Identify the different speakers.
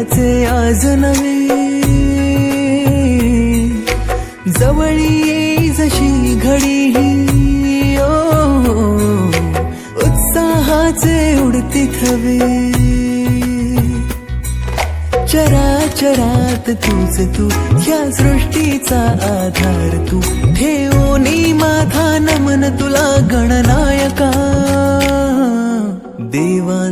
Speaker 1: गणरायाचे आज नवे जवळी ये जशी घडी ओ उत्साहाचे उडती थवे. चराचरात तूच तू ह्या सृष्टीचा आधार तू. ठेवोनी माझा नमन तुला गणना.